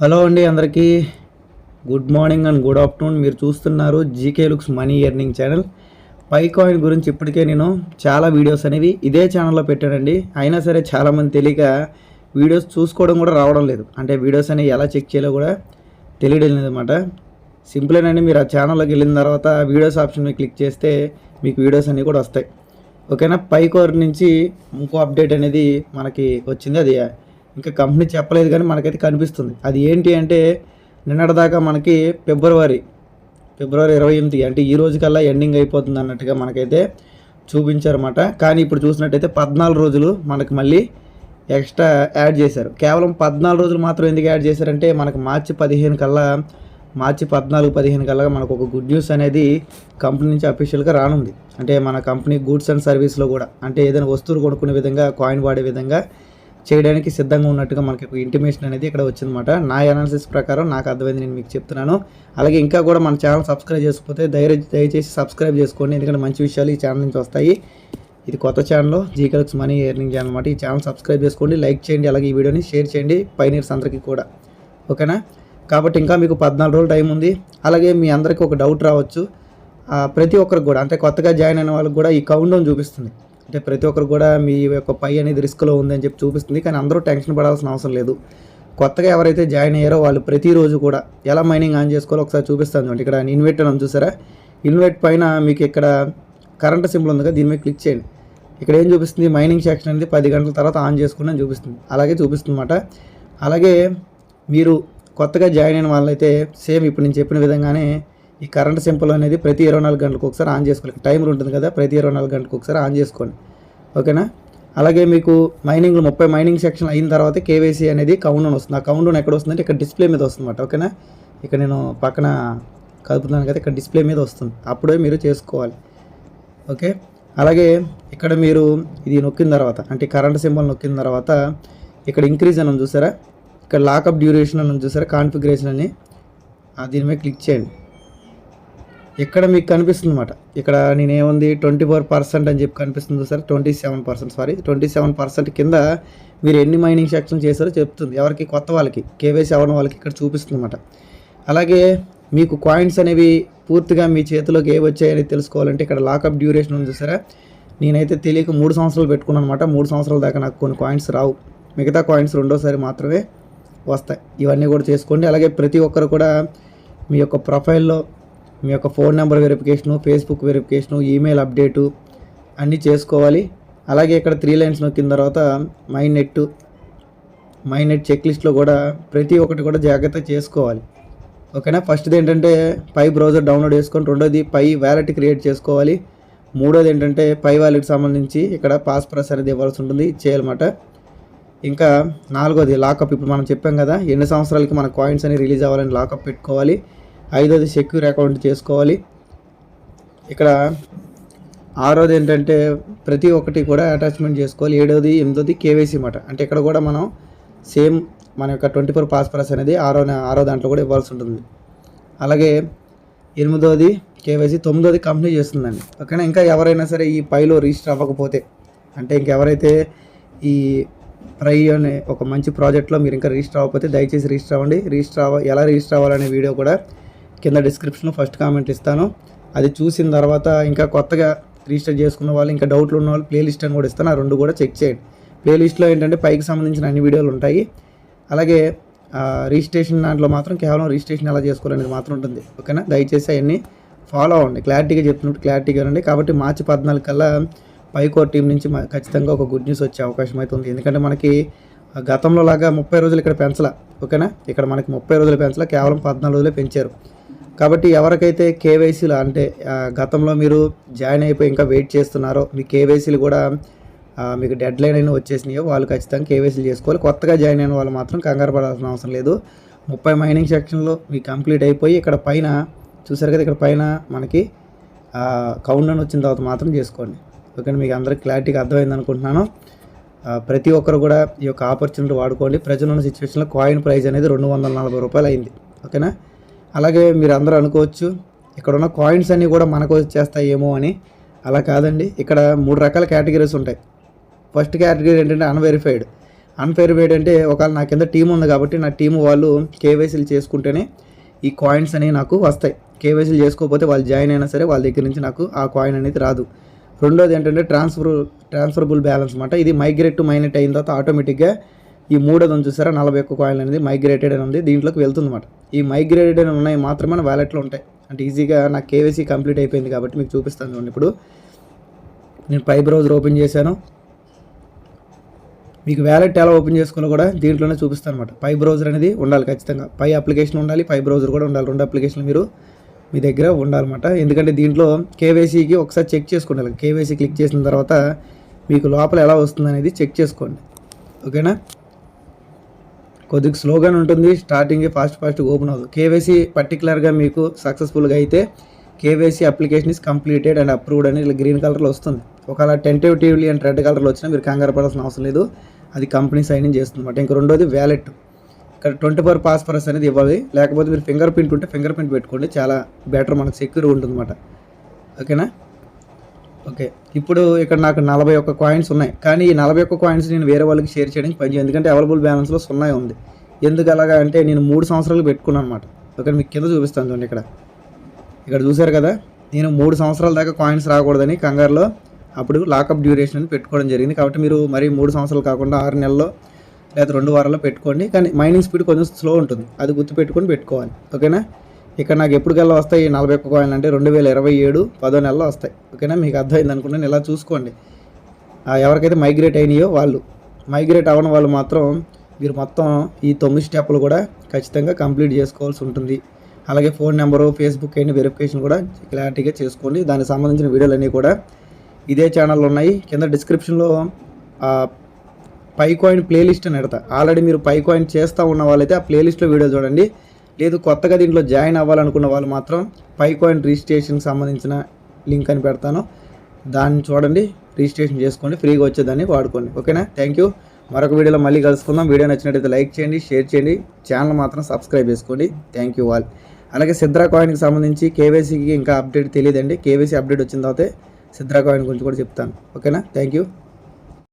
Hello అండి అందరికీ. Good morning and good afternoon. మీరు చూస్తున్నారు GK looks money earning channel. Pi coin గురించి ఇప్పటికే నేను చాలా వీడియోస్ అనేవి ఇదే ఛానల్లో పెట్టానండి. అయినా సరే చాలామంది తెలియక వీడియోస్ చూసుకోవడం కూడా రావడం లేదు. అంటే వీడియోస్ అనేవి ఎలా చెక్ చేయాలో కూడా తెలియడం లేదన్నమాట. సింపులేనండి మీరు ఆ ఛానల్లోకి వెళ్ళిన తర్వాత వీడియోస్ ఆప్షన్ మీద క్లిక్ చేస్తే మీకు వీడియోస్ అన్నీ కూడా వస్తాయి. ఓకేనా? పై కోర్ నుంచి ఇంకో అప్డేట్ అనేది మనకి వచ్చింది. అది ఇంకా కంపెనీ చెప్పలేదు కానీ మనకైతే కనిపిస్తుంది. అది ఏంటి అంటే నిన్నటిదాకా మనకి ఫిబ్రవరి ఫిబ్రవరి ఇరవై ఎనిమిది అంటే ఈ రోజు కల్లా ఎండింగ్ అయిపోతుంది అన్నట్టుగా మనకైతే చూపించారన్నమాట. కానీ ఇప్పుడు చూసినట్టయితే పద్నాలుగు రోజులు మనకి మళ్ళీ ఎక్స్ట్రా యాడ్ చేశారు. కేవలం పద్నాలుగు రోజులు మాత్రం ఎందుకు యాడ్ చేశారంటే మనకు మార్చి పదిహేను కల్లా మార్చి పద్నాలుగు పదిహేను కల్లా మనకు ఒక గుడ్ న్యూస్ అనేది కంపెనీ నుంచి అఫీషియల్గా రానుంది. అంటే మన కంపెనీ గూడ్స్ అండ్ సర్వీస్లో కూడా అంటే ఏదైనా వస్తువులు కొనుక్కునే విధంగా కాయిన్ వాడే విధంగా చేయడానికి సిద్ధంగా ఉన్నట్టుగా మనకి ఇంటిమేషన్ అనేది ఇక్కడ వచ్చిందన్నమాట. నా అనాలిసిస్ ప్రకారం నాకు అర్థమైంది నేను మీకు చెప్తున్నాను. అలాగే ఇంకా కూడా మన ఛానల్ సబ్స్క్రైబ్ చేసుకుంటే ధైర్య దయచేసి సబ్స్క్రైబ్ చేసుకోండి. ఎందుకంటే మంచి విషయాలు ఈ ఛానల్ నుంచి వస్తాయి. ఇది కొత్త channel GK looks money earning channel అనమాట ఈ ఛానల్ సబ్స్క్రైబ్ చేసుకోండి లైక్ చేయండి అలాగే ఈ వీడియోని షేర్ చేయండి పైనీర్స్ అందరికీ కూడా. ఓకేనా కాబట్టి ఇంకా మీకు పద్నాలుగు రోజులు టైం ఉంది. అలాగే మీ అందరికీ ఒక డౌట్ రావచ్చు. ప్రతి ఒక్కరికి కూడా అంటే కొత్తగా జాయిన్ అయిన వాళ్ళకి కూడా ఈ కౌంట్ డౌన్ చూపిస్తుంది. అంటే ప్రతి ఒక్కరు కూడా మీ యొక్క పై అనేది రిస్క్లో ఉందని చెప్పి చూపిస్తుంది. కానీ అందరూ టెన్షన్ పడాల్సిన అవసరం లేదు. కొత్తగా ఎవరైతే జాయిన్ అయ్యారో వాళ్ళు ప్రతిరోజు కూడా ఎలా మైనింగ్ ఆన్ చేసుకోవాలో ఒకసారి చూపిస్తాను అంటే ఇక్కడ ఇన్వెట్ అని చూసారా? ఇన్వెట్ పైన మీకు ఇక్కడ కరెంట్ సింబల్ ఉంది కదా దీని మీద క్లిక్ చేయండి. ఇక్కడ ఏం చూపిస్తుంది? మైనింగ్ సెక్షన్ అనేది పది గంటల తర్వాత ఆన్ చేసుకుని చూపిస్తుంది. అలాగే చూపిస్తుంది అనమాట అలాగే మీరు కొత్తగా జాయిన్ అయిన వాళ్ళైతే సేమ్ ఇప్పుడు నేను చెప్పిన విధంగానే ఈ కరెంట్ సింపుల్ అనేది ప్రతి ఇరవై నాలుగు గంటలకు ఒకసారి ఆన్ చేసుకోవాలి. టైమర్ ఉంటుంది కదా ప్రతి ఇరవై నాలుగు గంటలకు ఒకసారి ఆన్ చేసుకోండి. ఓకేనా? అలాగే మీకు మైనింగ్ ముప్పై మైనింగ్ సెక్షన్ అయిన తర్వాత కేవైసీ అనేది కౌంట్ వస్తుంది. ఆ కౌంట్ ఎక్కడ వస్తుందంటే ఇక్కడ డిస్ప్లే మీద వస్తుందన్నమాట. ఓకేనా? ఇక్కడ నేను పక్కన కలుపుతున్నాను కదా ఇక్కడ డిస్ప్లే మీద వస్తుంది. అప్పుడే మీరు చేసుకోవాలి. ఓకే? అలాగే ఇక్కడ మీరు ఇది నొక్కిన తర్వాత అంటే కరెంట్ సింబల్ నొక్కిన తర్వాత ఇక్కడ ఇంక్రీజ్ అని చూసారా? ఇక్కడ లాకప్ డ్యూరేషన్ అని చూసారా? కాన్ఫిగరేషన్ అని. దీని మీద క్లిక్ చేయండి. ఇక్కడ మీకు కనిపిస్తుంది అనమాట ఇక్కడ నేనేముంది ట్వంటీ ఫోర్ పర్సెంట్ అని చెప్పి కనిపిస్తుంది sir twenty seven percent sorry. Twenty seven percent కింద మీరు ఎన్ని మైనింగ్ సెక్షన్ చేశారో చెప్తుంది. ఎవరికి? కొత్త వాళ్ళకి. కేవైసీ అవ్వడం వాళ్ళకి ఇక్కడ చూపిస్తుంది అనమాట అలాగే మీకు కాయిన్స్ అనేవి పూర్తిగా మీ చేతిలోకి ఏ వచ్చాయని తెలుసుకోవాలంటే ఇక్కడ లాకప్ డ్యూరేషన్ ఉంది సరే నేనైతే తెలియక మూడు సంవత్సరాలు పెట్టుకున్నాను అనమాట మూడు సంవత్సరాల దాకా నాకు కొన్ని కాయిన్స్ రావు. మిగతా కాయిన్స్ రెండోసారి మాత్రమే వస్తాయి. ఇవన్నీ కూడా చేసుకోండి. అలాగే ప్రతి ఒక్కరు కూడా మీ యొక్క ప్రొఫైల్లో మీ యొక్క phone number verification Facebook verification email update అన్నీ చేసుకోవాలి. అలాగే ఇక్కడ త్రీ లైన్స్ నొక్కిన తర్వాత my net my net check లిస్ట్లో కూడా ప్రతి ఒక్కటి కూడా జాగ్రత్త చేసుకోవాలి. ఓకేనా? ఫస్ట్ది ఏంటంటే పై బ్రౌజర్ డౌన్లోడ్ చేసుకొని రెండోది పై వ్యాలెట్ క్రియేట్ చేసుకోవాలి. మూడోది ఏంటంటే పై వ్యాలెట్ సంబంధించి ఇక్కడ పాస్ప్రెస్ అనేది ఇవ్వాల్సి ఉంటుంది చేయాలన్నమాట ఇంకా నాలుగోది లాకప్ ఇప్పుడు మనం చెప్పాం కదా ఎన్ని సంవత్సరాలకి మన కాయిన్స్ అని రిలీజ్ అవ్వాలని లాకప్ పెట్టుకోవాలి. ఐదోది సెక్యూర్ అకౌంట్ చేసుకోవాలి. ఇక్కడ ఆరోది ఏంటంటే ప్రతి ఒక్కటి కూడా అటాచ్మెంట్ చేసుకోవాలి. ఏడోది ఎనిమిదోది కేవైసీ మాట. అంటే ఇక్కడ కూడా మనం సేమ్ మన యొక్క ట్వంటీ ఫోర్ పాస్పరస్ అనేది ఆరో ఆరో దాంట్లో కూడా ఇవ్వాల్సి ఉంటుంది. అలాగే ఎనిమిదోది కేవైసీ తొమ్మిదోది కంపెనీ చేస్తుందండి. ఓకేనా? ఇంకా ఎవరైనా సరే ఈ పైలో రిజిస్టర్ అవ్వకపోతే అంటే ఇంకెవరైతే ఈ ప్రై అనే ఒక మంచి ప్రాజెక్ట్లో మీరు ఇంకా రిజిస్టర్ అవ్వకపోతే దయచేసి రిజిస్టర్ అవ్వండి. రిజిస్టర్ అవ్వ ఎలా రిజిస్టర్ అవ్వాలనే వీడియో కూడా కింద డిస్క్రిప్షన్ ఫస్ట్ కామెంట్ ఇస్తాను. అది చూసిన తర్వాత ఇంకా కొత్తగా రిజిస్టర్ చేసుకున్న వాళ్ళు ఇంకా డౌట్లు ఉన్న వాళ్ళు ప్లేలిస్ట్ అని కూడా ఇస్తాను. ఆ రెండు కూడా చెక్ చేయండి. ప్లేలిస్ట్లో ఏంటంటే పైకి సంబంధించిన అన్ని వీడియోలు ఉంటాయి. అలాగే రిజిస్ట్రేషన్ దాంట్లో మాత్రం కేవలం రిజిస్ట్రేషన్ ఎలా చేసుకోవాలనేది మాత్రం ఉంటుంది. ఓకేనా? దయచేసి అవన్నీ ఫాలో అవ్వండి. క్లారిటీగా చెప్తున్నట్టు క్లారిటీగా ఉండండి. కాబట్టి మార్చి పద్నాలుగు కల్లా పైకోర్ టీం నుంచి ఖచ్చితంగా ఒక గుడ్ న్యూస్ వచ్చే అవకాశం అయితే ఉంది. ఎందుకంటే మనకి గతంలో లాగా ముప్పై రోజులు ఇక్కడ పెంచలా. ఓకేనా? ఇక్కడ మనకి ముప్పై రోజులు పెంచలా. కేవలం పద్నాలుగు రోజులే పెంచారు. కాబట్టి ఎవరికైతే కేవైసీలు అంటే గతంలో మీరు జాయిన్ అయిపోయి ఇంకా వెయిట్ చేస్తున్నారో మీ కేవైసీలు కూడా మీకు డెడ్ లైన్ అయినా వచ్చేసినాయో వాళ్ళు ఖచ్చితంగా కేవైసీలు చేసుకోవాలి. కొత్తగా జాయిన్ అయిన వాళ్ళు మాత్రం కంగారు పడాల్సిన అవసరం లేదు. ముప్పై మైనింగ్ సెక్షన్లో మీకు కంప్లీట్ అయిపోయి ఇక్కడ పైన చూసారు కదా ఇక్కడ పైన మనకి కౌంట్ అని వచ్చిన తర్వాత మాత్రం చేసుకోండి. ఓకేనా? మీకు అందరికి క్లారిటీగా అర్థమైంది అనుకుంటున్నాను. ప్రతి ఒక్కరు కూడా ఈ యొక్క ఆపర్చునిటీ వాడుకోండి. ప్రజలు ఉన్న సిచ్యువేషన్లో కాయిన్ ప్రైస్ అనేది రెండు వందల నలభై రూపాయలు అయింది. ఓకేనా? అలాగే మీరు అందరూ అనుకోవచ్చు ఇక్కడ ఉన్న కాయిన్స్ అన్నీ కూడా మనకు వచ్చేస్తాయేమో అని. అలా కాదండి ఇక్కడ మూడు రకాల కేటగిరీస్ ఉంటాయి. ఫస్ట్ కేటగిరీ ఏంటంటే అన్వెరిఫైడ్ అన్వెరిఫైడ్ అంటే ఒకవేళ నా కింద టీం ఉంది కాబట్టి నా టీం వాళ్ళు కేవైసీలు చేసుకుంటేనే ఈ కాయిన్స్ అనేవి నాకు వస్తాయి. కేవైసీలు చేసుకోకపోతే వాళ్ళు జాయిన్ అయినా సరే వాళ్ళ దగ్గర నుంచి నాకు ఆ కాయిన్ అనేది రాదు. రెండోది ఏంటంటే ట్రాన్స్ఫర్ ట్రాన్స్ఫరబుల్ బ్యాలెన్స్ అనమాట ఇది మైగ్రేట్ టు మైనెట్ అయిన తర్వాత ఆటోమేటిక్గా ఈ మూడోదని చూసారా? నలభై ఒక్క కాయిన్ అనేది మైగ్రేటెడ్ అని ఉంది. దీంట్లోకి వెళ్తుంది అనమాట ఈ మైగ్రేటెడ్ అని ఉన్నాయి మాత్రమే నా వ్యాలెట్లో ఉంటాయి. అంటే ఈజీగా నా కేవైసీ కంప్లీట్ అయిపోయింది కాబట్టి మీకు చూపిస్తాను చూడండి. ఇప్పుడు నేను పై బ్రౌజర్ ఓపెన్ చేశాను. మీకు వ్యాలెట్ ఎలా ఓపెన్ చేసుకోవాలో కూడా దీంట్లోనే చూపిస్తాను అనమాట పై బ్రౌజర్ అనేది ఉండాలి ఖచ్చితంగా. పై అప్లికేషన్ ఉండాలి పై బ్రౌజర్ కూడా ఉండాలి. రెండు అప్లికేషన్లు మీరు మీ దగ్గర ఉండాలన్నమాట. ఎందుకంటే దీంట్లో కేవైసీకి ఒకసారి చెక్ చేసుకోండి. కేవైసీ క్లిక్ చేసిన తర్వాత మీకు లోపల ఎలా వస్తుంది అనేది చెక్ చేసుకోండి. ఓకేనా? కొద్దిగా స్లోగానే ఉంటుంది. స్టార్టింగ్ ఫాస్ట్ ఫాస్ట్ ఓపెన్ అవుతుంది కేవైసీ పర్టికులర్గా మీకు సక్సెస్ఫుల్గా అయితే KYC application is completed and approved అని ఇలా గ్రీన్ కలర్లో వస్తుంది. ఒకవేళ టెంటేటివ్లీ అండ్ రెడ్ కలర్లో వచ్చినా మీరు కంగారు పడాల్సిన అవసరం లేదు. అది కంపెనీ సైన్ ఇన్ చేస్తుంది అనమాట ఇంకా రెండోది వ్యాలెట్ ఇక్కడ ట్వంటీ ఫోర్ పాస్పరస్ అనేది ఇవ్వాలి. లేకపోతే మీరు ఫింగర్ ప్రింట్ ఉంటే ఫింగర్ ప్రింట్ పెట్టుకోండి. చాలా బెటర్ మనకు సెక్యూర్ ఉంటుంది అన్నమాట ఓకేనా ఓకే. ఇప్పుడు ఇక్కడ నాకు నలభై ఒక్క కాయిన్స్ ఉన్నాయి. కానీ ఈ నలభై ఒక్క కాయిన్స్ నేను వేరే వాళ్ళకి షేర్ చేయడానికి పని ఎందుకంటే అవైలబుల్ బ్యాలెన్స్లో సున్నా ఉంది. ఎందుకు అలాగా అంటే నేను మూడు సంవత్సరాలు పెట్టుకున్నాను అనమాట ఓకే మీకు కింద చూపిస్తాను చూడండి ఇక్కడ. ఇక్కడ చూశారు కదా? నేను మూడు సంవత్సరాల దాకా కాయిన్స్ రాకూడదని కంగారులో అప్పుడు లాకప్ డ్యూరేషన్ అని పెట్టుకోవడం జరిగింది. కాబట్టి మీరు మరి మూడు సంవత్సరాలు కాకుండా ఆరు నెలల్లో లేదా రెండు వారాల్లో పెట్టుకోండి. కానీ మైనింగ్ స్పీడ్ కొంచెం స్లో ఉంటుంది. అది గుర్తుపెట్టుకొని పెట్టుకోవాలి. ఓకేనా? ఇక్కడ నాకు ఎప్పటికల్లా వస్తాయి నలభై ఒక్క కాయిన్లు అంటే రెండు వేల ఇరవై ఏడు పదో నెలలో వస్తాయి. ఓకేనా? మీకు అర్థమైంది అనుకుంటాను ఇలా చూసుకోండి. ఎవరికైతే మైగ్రేట్ అయినాయో వాళ్ళు మైగ్రేట్ అవ్వని వాళ్ళు మాత్రం మీరు మొత్తం ఈ తొమ్మిది స్టెప్లు కూడా ఖచ్చితంగా కంప్లీట్ చేసుకోవాల్సి ఉంటుంది. అలాగే ఫోన్ నెంబరు ఫేస్బుక్ అయిన వెరిఫికేషన్ కూడా క్లారిటీగా చేసుకోండి. దానికి సంబంధించిన వీడియోలన్నీ కూడా ఇదే ఛానల్లో ఉన్నాయి. కింద డిస్క్రిప్షన్లో పై కాయిన్ ప్లేలిస్ట్ అని పెడతా. ఆల్రెడీ మీరు పై కాయిన్ చేస్తూ ఉన్న వాళ్ళైతే ఆ ప్లేలిస్ట్లో వీడియో చూడండి. లేదు కొత్తగా దీంట్లో జాయిన్ అవ్వాలనుకున్న వాళ్ళు మాత్రం పై కాయిన్ రిజిస్ట్రేషన్కి సంబంధించిన లింక్ అని పెడతాను. దాన్ని చూడండి రిజిస్ట్రేషన్ చేసుకోండి ఫ్రీగా వచ్చేదాన్ని వాడుకోండి. ఓకేనా? Thank you. మరొక వీడియోలో మళ్ళీ కలుసుకుందాం. వీడియో నచ్చినట్టయితే లైక్ చేయండి షేర్ చేయండి. ఛానల్ మాత్రం సబ్స్క్రైబ్ చేసుకోండి. Thank you all. అలాగే సిద్రా కాయిన్కి సంబంధించి కేవైసీకి ఇంకా అప్డేట్ తెలియదండి. కేవైసీ అప్డేట్ వచ్చిన తర్వాత సిద్రా కాయిన్ గురించి కూడా చెప్తాను. ఓకేనా? Thank you.